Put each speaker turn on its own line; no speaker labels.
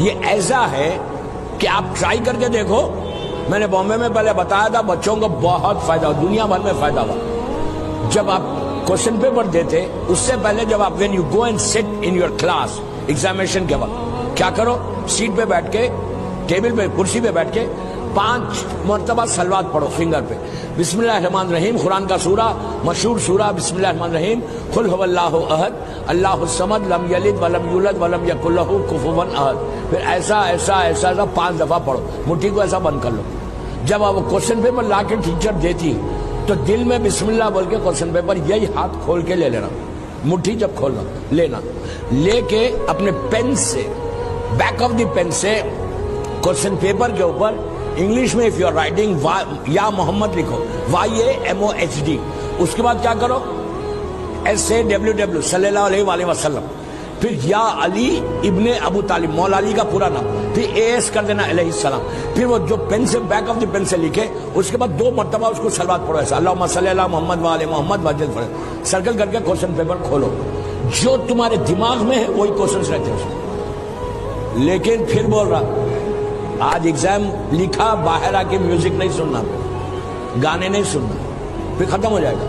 ये ऐसा है कि आप ट्राई करके देखो। मैंने बॉम्बे में पहले बताया था, बच्चों को बहुत फ़ायदा हुआ, दुनिया भर में फ़ायदा हुआ। जब आप क्वेश्चन पेपर देते, उससे पहले जब आप when you go and sit in your class examination के वक्त क्या करो? सीट पे बैठ के टेबल पे, कुर्सी पे बैठ के पाँच मरतबा सलवात पढ़ो फिंगर पे। बिस्मिल्लाह रहीम कुरान का सूरा, मशहूर सूरा बिस्मिल्लाह रहीम खुल अल्लाह अहद, अल्लाह समद, लम यलिद, वलम यूलद, वलम यकुल्लहु कुफुवन अहद। फिर ऐसा ऐसा ऐसा ऐसा पाँच दफ़ा पढ़ो, मुट्ठी को ऐसा बंद कर लो। जब आप क्वेश्चन पेपर ला के टीचर देती तो दिल में बिस्मिल्लाह बोल के क्वेश्चन पेपर यही हाथ खोल के ले लेना। मुट्ठी जब खोलना, लेना। लेके अपने पेन से बैक ऑफ़ द पेन से क्वेश्चन पेपर के ऊपर इंग्लिश में इफ़ यू आर राइटिंग या मोहम्मद लिखो Y A M O H D उसके बाद क्या करो? एस ए डब्ल्यू डब्ल्यू सल्लल्लाहु वसल्लम। फिर या अली इब्ने अबू तालिब, मौला अली का पूरा नाम। फिर ए एस कर देना सलाम। फिर वो जो पेन से बैक ऑफ़ द पेन से लिखे, उसके बाद दो मरतबा उसको सलवात पढ़ो ऐसा। अल्लाह मसल्ला मोहम्मद वाले मोहम्मद वजद पढ़े। सर्कल करके क्वेश्चन पेपर खोलो। जो तुम्हारे दिमाग में है, वही क्वेश्चन रहते हैं लेकिन फिर बोल रहा आज एग्ज़ाम लिखा, बाहर आके म्यूज़िक नहीं सुनना। गाने नहीं सुनना। फिर खत्म हो जाएगा।